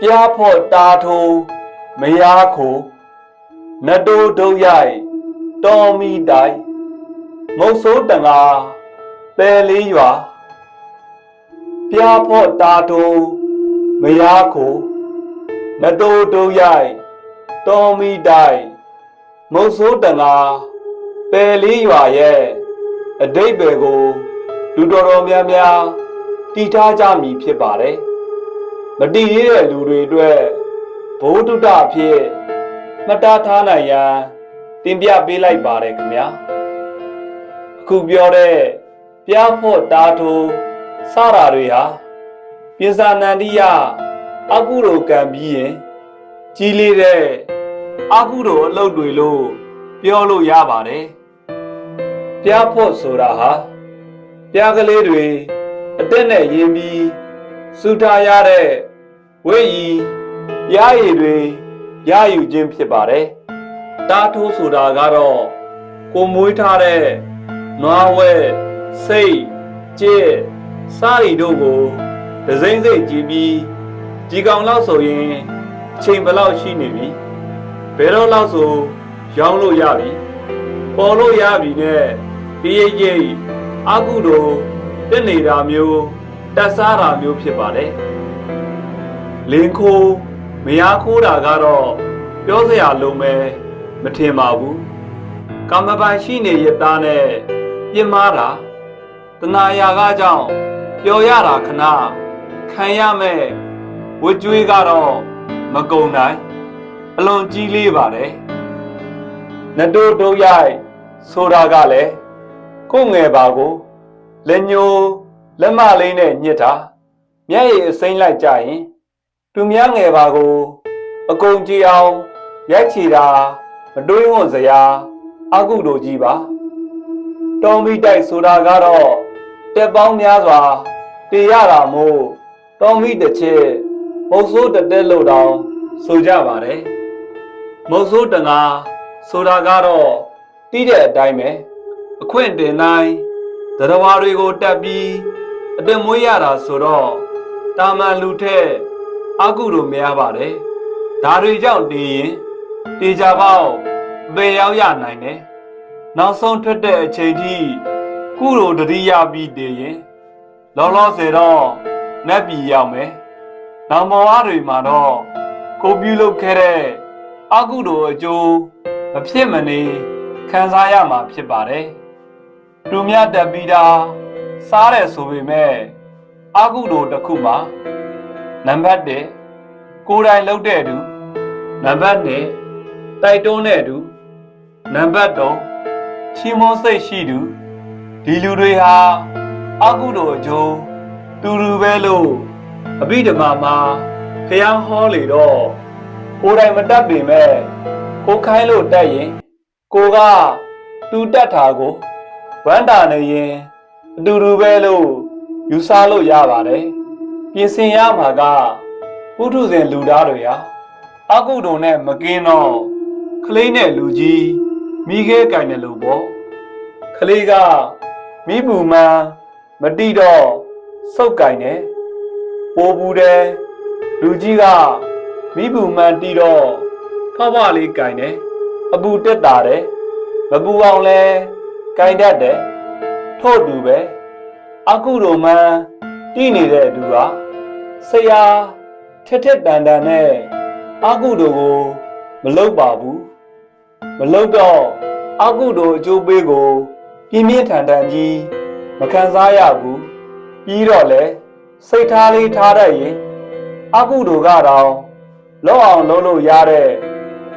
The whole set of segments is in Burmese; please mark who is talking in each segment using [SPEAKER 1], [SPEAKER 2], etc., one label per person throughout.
[SPEAKER 1] ပြားဖို့တာထိုးမယားခိုနတ်တိုးဒုတ်ရိုက်တော်မီတိုင်မုတ်ဆိုးတငါပယ်လေးရွာပြားဖို့တာထိုးမယားခိုနတ်တိုးဒုတ်ရိုက်တော်မီတိုင်မုတ်ဆိုးတငါပယ်လေးရွာရဲ့အတိတ်ပဲကိုလူတော်တော်များများတည်ထားကြမည်ဖြစ်ပါတယ် မတည်ရတဲ့လူတွေအတွက်ဘုဒ္ဓတအဖြစ်မှတ်သားထားနိုင်ရန်တင်ပြပေးလိုက်ပါတယ်ခင်ဗျာအခုပြောတဲ့ပြားဖို့တာထိုးစတာတွေဟာပြင်စာနန္ဒီယအကုသိုလ်ကံပြီးရင်ကြီးလေးတဲ့အကုသိုလ်အလုပ်တွေလို့ပြောလို့ရပါတယ်ပြားဖို့ဆိုတာဟာပြားကလေးတွေအတက်နဲ့ရင်းပြီးစုထားရတဲ့ ဝိရီရရည်တွေရယူခြင်းဖြစ်ပါတယ်။တားထိုးဆိုတာကတော့ကိုမွေးထားတဲ့နွားဝဲစိတ်ကြက်စားရီတို့ကိုဒစိမ့်စိတ်ကြည့်ပြီးဒီကောင်လောက်ဆိုရင်အချိန်ဘယ်လောက်ရှိနေပြီဘယ်တော့လောက်ဆိုရောင်းလို့ရပြီပေါ်လို့ရပြီနဲ့ဒီရိပ်ရိပ်အကုတို့တက်နေတာမျိုးတက်စားတာမျိုးဖြစ်ပါတယ် လင်ခိုးမယားခိုးတာကတော့ပြောစရာလုံးပဲမထင်ပါဘူးကမ္မပိုင်ရှိနေရသားနဲ့ပြင်းမာတာတဏှာရာကကြောင့်ပျော်ရတာခဏခံရမဲ့ဝကြွေးကတော့မကုံနိုင်အလွန်ကြီးလေးပါတယ်နတိုးတို့ရိုက်ဆိုတာကလည်းကိုယ်ငယ်ပါကိုလက်ညိုးလက်မလေးနဲ့ညစ်တာမျက်ရည်အစိမ့်လိုက်ကြရင် သူများငယ်ပါကို အကုန်ကြည်အောင်ရိုက်ချီတာမတွေးဝွန်စရာအကုတို့ကြီးပါတော်မီတိုက်ဆိုတာကတော့တက်ပေါင်းများစွာတည်ရတာမို့တော်မီတစ်ချက်မုတ်ဆိုးတက်တက်လို့တောင်ဆိုကြပါတယ်မုတ်ဆိုးတငါဆိုတာကတော့တီးတဲ့အတိုင်းပဲအခွင့်တင်တိုင်းသရဝါတွေကိုတက်ပြီးအတမွေးရတာဆိုတော့တာမန်လူထက် အကုတို့များပါတယ်ဒါတွေကြောင့်တည်ရင်တေချာပေါက်အပေရောက်ရနိုင်တယ်နောက်ဆုံးထွက်တဲ့အချိန်ထိကုတို့တတိယပြီးတည်ရင်လောလောဆယ်တော့နတ်ပြည်ရောက်မယ်နောက်မောအားတွေမှာတော့ကိုပြုလုပ်ခဲ့တဲ့အကုတို့အကျိုးမဖြစ်မနေခံစားရမှာဖြစ်ပါတယ်တူမြတ်တက်ပြီးတာစားတယ်ဆိုပေမဲ့အကုတို့တစ်ခုမှာ နံပါတ်1ကိုယ်တိုင်လုပ်တဲ့သူနံပါတ်2တိုက်တွန်းတဲ့သူနံပါတ်3ချီးမွမ်းစိတ်ရှိသူဒီလူတွေဟာအကုတို့အကျိုးတူတူပဲလို့အဘိဓမ္မာမှာဖျားဟောလေတော့ကိုယ်တိုင်မတတ်ပေမဲ့ကိုခိုင်းလို့တက်ရင်ကိုကတူတက်တာကိုဝမ်းတာနေရင်အတူတူပဲလို့ယူဆလို့ရပါတယ် ပြင်ဆင်ရမှာကပုထုဇဉ်လူသားတွေဟာအကုတုံနဲ့မကင်းတော့ကလေးနဲ့လူကြီးမိခဲကင်တယ်လို့ပေါ့ကလေးကမိပူမှန်မတိတော့စုပ်ကင်တယ်ပိုးဘူးတယ်လူကြီးကမိပူမှန်တီတော့ဖောက်ဖွားလေးကင်တယ်အပူတက်တာတယ်မပူအောင်လဲကင်တတ်တယ်ထို့တူပဲအကုတုံမှန် တီးနေတဲ့သူဟာဆရာထက်ထက်တန်တန်နဲ့အကုတို့ကိုမလုတ်ပါဘူးမလုတ်တော့အကုတို့အကျိုးပေးကိုပြင်းပြင်းထန်ထန်ကြီးမခံစားရဘူးပြီးတော့လေစိတ်ထားလေးထားတတ်ရင်အကုတို့ကတော့လောက်အောင်လုပ်လို့ရတဲ့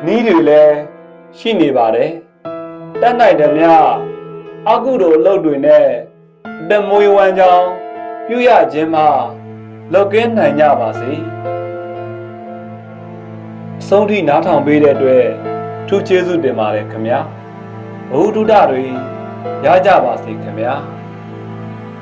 [SPEAKER 1] နီးတွေလည်းရှိနေပါတယ်တတ်နိုင်တယ်များအကုတို့အလုပ်တွေနဲ့အတမွေးဝမ်းကြောင်း ပြုရခြင်းမှာလောက်ကင်းနိုင်ကြပါစေအဆုံးထိနားထောင်ပေးတဲ့အတွက်ထူးကျေးဇူးတင်ပါတယ်ခင်ဗျာဘုဒ္ဓတွေရကြပါစေခင်ဗျာ